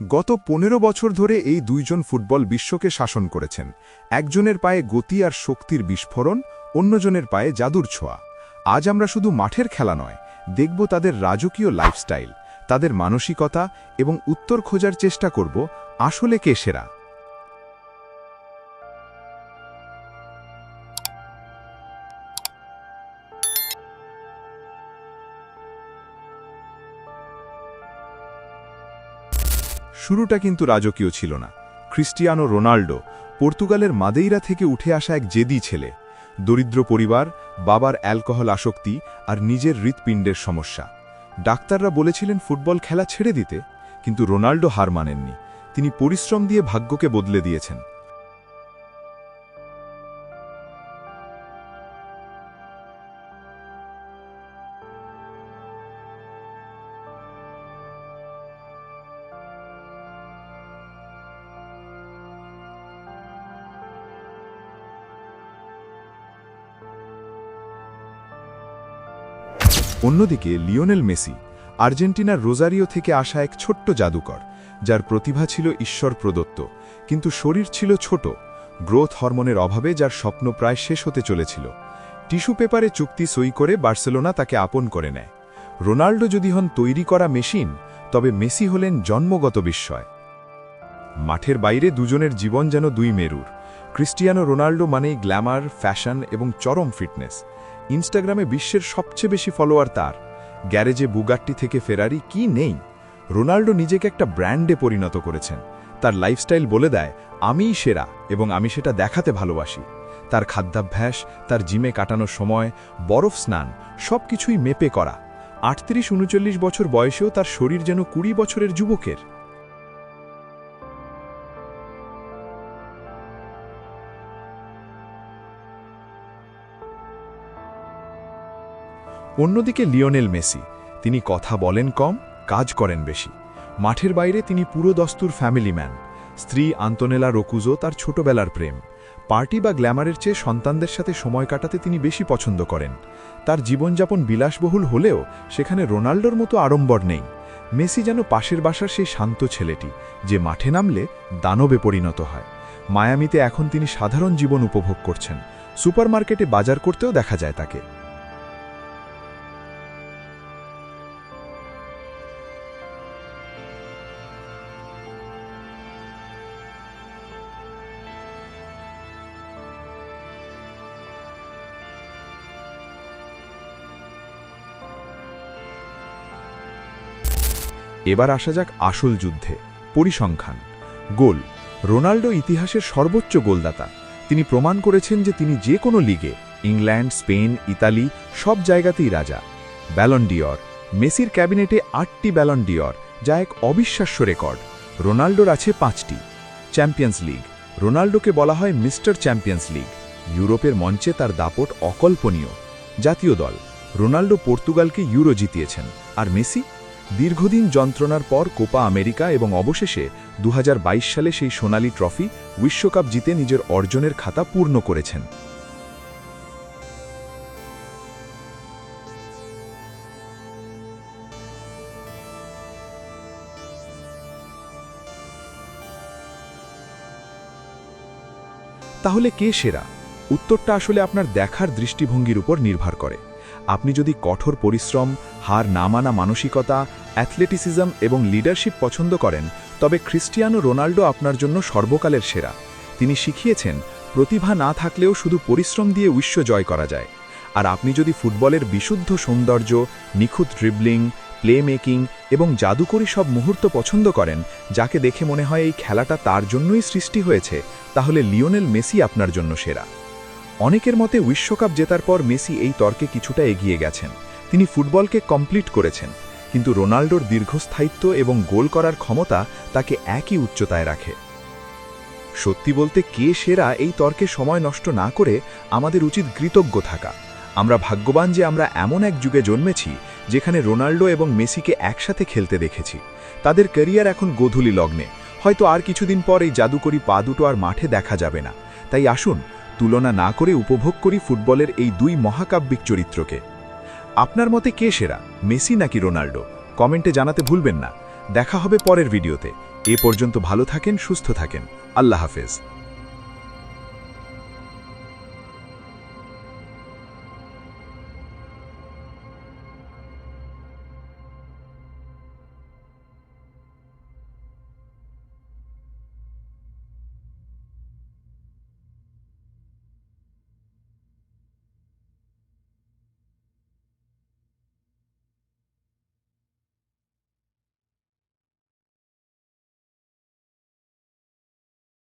গত পনেরো বছর ধরে এই দুইজন ফুটবল বিশ্বকে শাসন করেছেন। একজনের পায়ে গতি আর শক্তির বিস্ফোরণ, অন্যজনের পায়ে জাদুর ছোঁয়া। আজ আমরা শুধু মাঠের খেলা নয়, দেখব তাদের রাজকীয় লাইফস্টাইল তাদের মানসিকতা এবং উত্তর খোঁজার চেষ্টা করব, আসলে কে সেরা? শুরুটা কিন্তু রাজকীয় ছিল না। ক্রিস্টিয়ানো রোনাল্ডো পর্তুগালের মাদেইরা থেকে উঠে আসা এক জেদি ছেলে, দরিদ্র পরিবার, বাবার অ্যালকোহল আসক্তি আর নিজের হৃৎপিণ্ডের সমস্যা। ডাক্তাররা বলেছিলেন ফুটবল খেলা ছেড়ে দিতে, কিন্তু রোনাল্ডো হার মানেননি। তিনি পরিশ্রম দিয়ে ভাগ্যকে বদলে দিয়েছেন। অন্যদিকে, লিওনেল মেসি আর্জেন্টিনার রোজারিও থেকে আসা এক ছোট্ট জাদুকর, যার প্রতিভা ছিল ঈশ্বর প্রদত্ত, কিন্তু শরীর ছিল ছোট, গ্রোথ হরমোনের অভাবে যার স্বপ্ন প্রায় শেষ হতে চলেছিল। টিস্যু পেপারে চুক্তি সই করে বার্সেলোনা তাকে আপন করে নেয়। রোনাল্ডো যদি হন তৈরি করা মেশিন, তবে মেসি হলেন জন্মগত বিস্ময়। মাঠের বাইরে দুজনের জীবন যেন দুই মেরুর, ক্রিস্টিয়ানো রোনাল্ডো মানেই গ্ল্যামার, ফ্যাশন এবং চরম ফিটনেস। ইনস্টাগ্রামে বিশ্বের সবচেয়ে বেশি ফলোয়ার তার। গ্যারেজে বুগাট্টি থেকে ফেরারি কি নেই? রোনাল্ডো নিজেকে একটা ব্র্যান্ডে পরিণত করেছেন। তার লাইফস্টাইল বলে দেয়, আমিই সেরা এবং আমি সেটা দেখাতে ভালোবাসি। তার খাদ্যাভ্যাস, তার জিমে কাটানো সময়, বরফ স্নান সব কিছুই মেপে করা। আটত্রিশ, উনচল্লিশ বছর বয়সেও তার শরীর যেন কুড়ি বছরের যুবকের। অন্যদিকে লিওনেল মেসি। তিনি কথা বলেন কম, কাজ করেন বেশি। মাঠের বাইরে তিনি পুরো দস্তুর ফ্যামিলি ম্যান। স্ত্রী আন্তনেলা রকুজো তার ছোটবেলার প্রেম। পার্টি বা গ্ল্যামারের চেয়ে সন্তানদের সাথে সময় কাটাতে তিনি বেশি পছন্দ করেন। তার জীবনযাপন বিলাসবহুল হলেও সেখানে রোনাল্ডোর মতো আড়ম্বর নেই। মেসি যেন পাশের বাসার সেই শান্ত ছেলেটি, যে মাঠে নামলে দানবে পরিণত হয়। মায়ামিতে এখন তিনি সাধারণ জীবন উপভোগ করছেন। সুপারমার্কেটে বাজার করতেও দেখা যায় তাকে। এবার আসা যাক আসল যুদ্ধে। পরিসংখ্যান। গোল। রোনাল্ডো ইতিহাসের সর্বোচ্চ গোলদাতা। তিনি প্রমাণ করেছেন যে তিনি যে কোনো লিগে, ইংল্যান্ড, স্পেন, ইতালি, সব জায়গাতেই রাজা। ব্যালন ডিওর মেসির ক্যাবিনেটে আটটি ব্যালন ডিওর যা এক অবিশ্বাস্য রেকর্ড। রোনাল্ডোর আছে পাঁচটি। চ্যাম্পিয়ন্স লিগ রোনাল্ডোকে বলা হয় মিস্টার চ্যাম্পিয়ন্স লিগ ইউরোপের মঞ্চে তার দাপট অকল্পনীয়। জাতীয় দল। রোনাল্ডো পর্তুগালকে ইউরো জিতিয়েছেন। আর মেসি? দীর্ঘদিন যন্ত্রণার পর কোপা আমেরিকা এবং অবশেষে দু হাজার বাইশ সালে সেই সোনালি ট্রফি বিশ্বকাপ জিতে নিজের অর্জনের খাতা পূর্ণ করেছেন। তাহলে কে সেরা? উত্তরটা আসলে আপনার দেখার দৃষ্টিভঙ্গির উপর নির্ভর করে। আপনি যদি কঠোর পরিশ্রম, হার না মানা মানসিকতা অ্যাথলেটিসিজম এবং লিডারশিপ পছন্দ করেন, তবে ক্রিস্টিয়ানো রোনাল্ডো আপনার জন্য সর্বকালের সেরা। তিনি শিখিয়েছেন, প্রতিভা না থাকলেও শুধু পরিশ্রম দিয়ে বিশ্ব জয় করা যায়। আর আপনি যদি ফুটবলের বিশুদ্ধ সৌন্দর্য, নিখুঁত ড্রিবলিং প্লে মেকিং এবং জাদুকরী সব মুহূর্ত পছন্দ করেন, যাকে দেখে মনে হয় এই খেলাটা তার জন্যই সৃষ্টি হয়েছে, তাহলে লিওনেল মেসি আপনার জন্য সেরা। অনেকের মতে বিশ্বকাপ জেতার পর মেসি এই তর্কে কিছুটা এগিয়ে গেছেন। তিনি ফুটবলকে কমপ্লিট করেছেন। কিন্তু রোনাল্ডোর দীর্ঘস্থায়িত্ব এবং গোল করার ক্ষমতা তাকে একই উচ্চতায় রাখে। সত্যি বলতে কে সেরা এই তর্কে সময় নষ্ট না করে আমাদের উচিত কৃতজ্ঞ থাকা। আমরা ভাগ্যবান যে আমরা এমন এক যুগে জন্মেছি, যেখানে রোনাল্ডো এবং মেসিকে একসাথে খেলতে দেখেছি। তাদের ক্যারিয়ার এখন গোধূলি লগ্নে। হয়তো আর কিছুদিন পর এই জাদুকরি পা দুটো আর মাঠে দেখা যাবে না। তাই আসুন, তুলনা না করে উপভোগ করি ফুটবলের এই দুই মহাকাব্যিক চরিত্রকে। আপনার মতে কে সেরা, মেসি নাকি রোনাল্ডো? কমেন্টে জানাতে ভুলবেন না। দেখা হবে পরের ভিডিওতে। এ পর্যন্ত ভালো থাকেন, সুস্থ থাকেন। আল্লাহ হাফেজ।